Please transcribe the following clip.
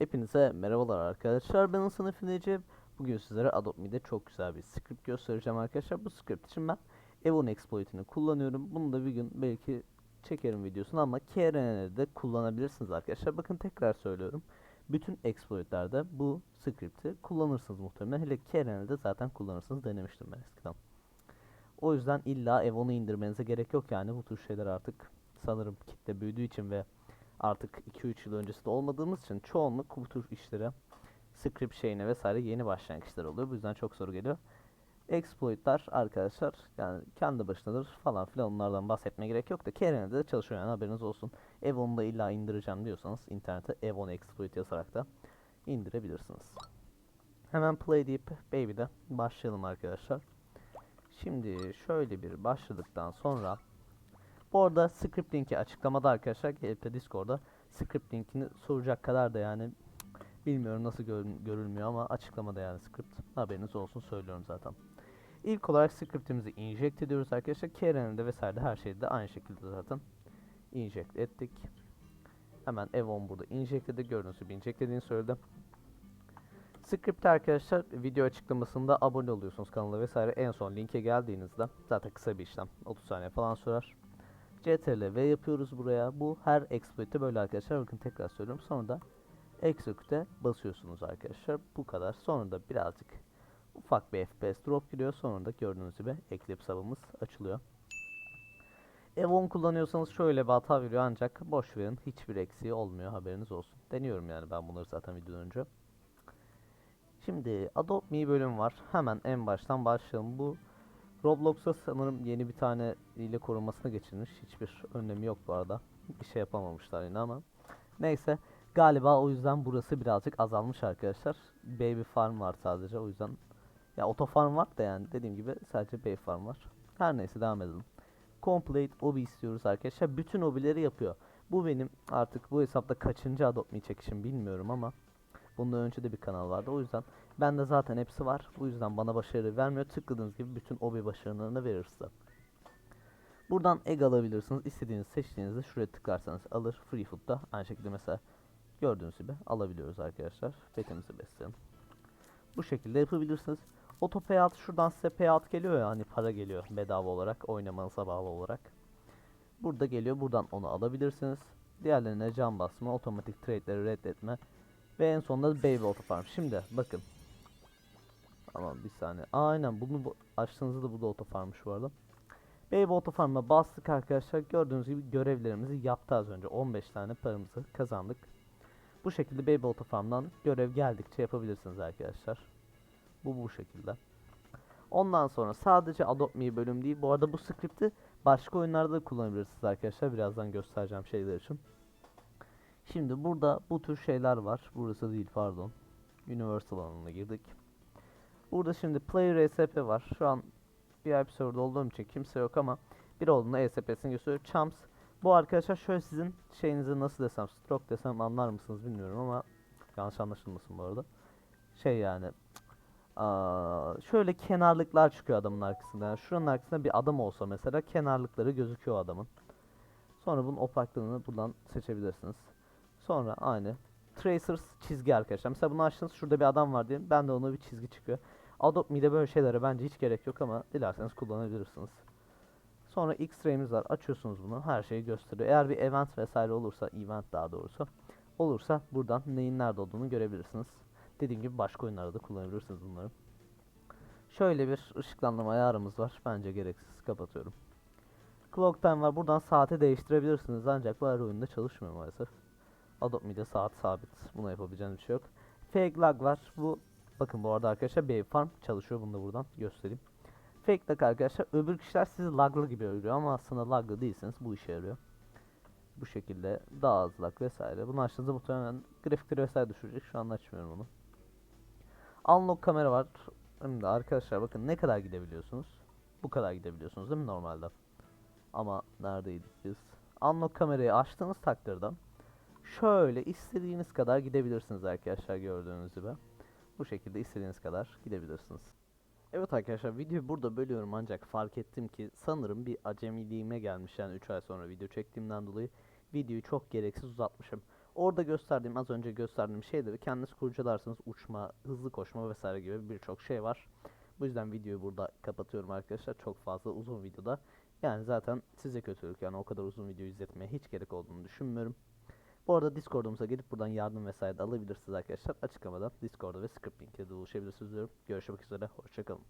Hepinize merhabalar arkadaşlar. Ben Hasan Efendice. Bugün sizlere Adobe Me'de çok güzel bir script göstereceğim arkadaşlar. Bu script için ben Evon Exploit'ini kullanıyorum. Bunu da bir gün belki çekerim videosunu ama KRN'de de kullanabilirsiniz arkadaşlar. Bakın tekrar söylüyorum. Bütün exploit'lerde bu script'i kullanırsınız muhtemelen. Hele KRN'de zaten kullanırsınız denemiştim ben eskiden. O yüzden illa Evon'u indirmenize gerek yok yani bu tür şeyler artık sanırım kitle büyüdüğü için ve artık 2-3 yıl öncesinde olmadığımız için çoğunluk bu tür işlere script şeyine vesaire yeni başlayan kişiler oluyor. Bu yüzden çok soru geliyor. Exploit'lar arkadaşlar yani kendi başınadır falan filan onlardan bahsetmeye gerek yok da Keren'de de çalışıyor yani haberiniz olsun. Evon'u da illa indireceğim diyorsanız internete Evon Exploit yazarak da indirebilirsiniz. Hemen play deyip baby'de başlayalım arkadaşlar. Şimdi şöyle bir başladıktan sonra bu arada script linki açıklamada arkadaşlar gelip de Discord'da script linkini soracak kadar da yani bilmiyorum nasıl görün- görülmüyor ama açıklamada yani script haberiniz olsun söylüyorum zaten. İlk olarak scriptimizi inject ediyoruz arkadaşlar. Keren'de vesaire her şeyde aynı şekilde zaten inject ettik. Hemen Evon burada inject dedi. Gördüğünüz gibi inject dediğini söyledi. Script arkadaşlar video açıklamasında abone oluyorsunuz kanala vesaire. En son linke geldiğinizde zaten kısa bir işlem 30 saniye falan sürer. CTRL V yapıyoruz buraya. Bu her exploit'te böyle arkadaşlar. Bakın tekrar söylüyorum. Sonra da execute'e basıyorsunuz arkadaşlar. Bu kadar. Sonra da birazcık ufak bir FPS drop giriyor. Sonra da gördüğünüz gibi Eclipse hub'ımız açılıyor. Evon kullanıyorsanız şöyle bir hata veriyor ancak boş verin. Hiçbir eksiği olmuyor. Haberiniz olsun. Deniyorum yani ben bunları zaten videodan önce. Şimdi Adobe Me bölüm var. Hemen en baştan başlayalım. Bu Roblox'a sanırım yeni bir tane ile korunmasına geçilmiş. Hiçbir önlemi yok bu arada. Bir şey yapamamışlar yine ama. Neyse. Galiba o yüzden burası birazcık azalmış arkadaşlar. Baby Farm var sadece o yüzden. Ya Farm var da yani dediğim gibi sadece Baby Farm var. Her neyse devam edelim. Complete obi istiyoruz arkadaşlar. Bütün obileri yapıyor. Bu benim artık bu hesapta kaçıncı Adobe Me çekişim bilmiyorum ama bundan önce de bir kanal vardı. O yüzden bende zaten hepsi var. Bu yüzden bana başarı vermiyor. Tıkladığınız gibi bütün obi başarılarını verir size. Buradan egg alabilirsiniz. İstediğiniz seçtiğinizde şuraya tıklarsanız alır. Free Food'da aynı şekilde mesela gördüğünüz gibi alabiliyoruz arkadaşlar. Petimizi besleyelim. Bu şekilde yapabilirsiniz. Auto payout şuradan size payout geliyor ya hani para geliyor bedava olarak oynamanıza bağlı olarak. Burada geliyor. Buradan onu alabilirsiniz. Diğerlerine can basma, otomatik trade'leri reddetme ve en sonunda da Baby Auto Farm. Şimdi bakın. Tamam bir saniye. Aynen bunu bu, açtığınızda da bu da Auto Farm'mış bu arada. Baby Auto Farm'a bastık arkadaşlar. Gördüğünüz gibi görevlerimizi yaptı az önce. 15 tane paramızı kazandık. Bu şekilde Baby Auto Farm'dan görev geldikçe yapabilirsiniz arkadaşlar. Bu bu şekilde. Ondan sonra sadece Adopt Me bölüm değil. Bu arada bu script'i başka oyunlarda da kullanabilirsiniz arkadaşlar. Birazdan göstereceğim şeyler için. Şimdi burada bu tür şeyler var. Burası değil pardon. Universal alanına girdik. Burada şimdi Play RSP var. Şu an VIP serverda olduğum için kimse yok ama bir olduğunda ESP'sini gösteriyor. Champs. Bu arkadaşlar şöyle sizin şeyinizi nasıl desem stroke desem anlar mısınız bilmiyorum ama yanlış anlaşılmasın bu arada. Şey yani aa, şöyle kenarlıklar çıkıyor adamın arkasında. Yani şuranın arkasında bir adam olsa mesela kenarlıkları gözüküyor adamın. Sonra bunun opaklığını buradan seçebilirsiniz. Sonra aynı. Tracers çizgi arkadaşlar. Mesela bunu açtınız şurada bir adam var diyelim. Ben de ona bir çizgi çıkıyor. Adobe Me'de böyle şeylere bence hiç gerek yok ama dilerseniz kullanabilirsiniz. Sonra X-ray'imiz var. Açıyorsunuz bunu. Her şeyi gösteriyor. Eğer bir event vesaire olursa, event daha doğrusu olursa buradan neyin nerede olduğunu görebilirsiniz. Dediğim gibi başka oyunlarda da kullanabilirsiniz bunları. Şöyle bir ışıklandırma ayarımız var. Bence gereksiz. Kapatıyorum. Clock time var. Buradan saati değiştirebilirsiniz. Ancak bu her oyunda çalışmıyor maalesef. Adobe Me'de saat sabit. Buna yapabileceğiniz bir şey yok. Fake lag var. Bu bakın bu arada arkadaşlar Baby Farm çalışıyor. Bunu da buradan göstereyim. Fake lag arkadaşlar öbür kişiler sizi laglı gibi görüyor ama aslında laglı değilseniz bu işe yarıyor. Bu şekilde daha az lag vesaire. Bunu açtığınızda muhtemelen grafikleri vesaire düşürecek. Şu an açmıyorum onu. Unlock kamera var. Şimdi arkadaşlar bakın ne kadar gidebiliyorsunuz. Bu kadar gidebiliyorsunuz değil mi normalde? Ama neredeydik biz? Unlock kamerayı açtığınız takdirde şöyle istediğiniz kadar gidebilirsiniz arkadaşlar gördüğünüz gibi. Bu şekilde istediğiniz kadar gidebilirsiniz. Evet arkadaşlar videoyu burada bölüyorum ancak fark ettim ki sanırım bir acemiliğime gelmiş yani 3 ay sonra video çektiğimden dolayı videoyu çok gereksiz uzatmışım. orada gösterdiğim az önce gösterdiğim şeyleri kendiniz kurcalarsanız uçma, hızlı koşma vesaire gibi birçok şey var. Bu yüzden videoyu burada kapatıyorum arkadaşlar. Çok fazla uzun videoda. Yani zaten size kötülük yani o kadar uzun video izletmeye hiç gerek olduğunu düşünmüyorum. Bu arada Discord'umuza gelip buradan yardım vesaire de alabilirsiniz arkadaşlar. Açıklamada Discord'da ve Script link'e de ulaşabilirsiniz diyorum. Görüşmek üzere. Hoşçakalın.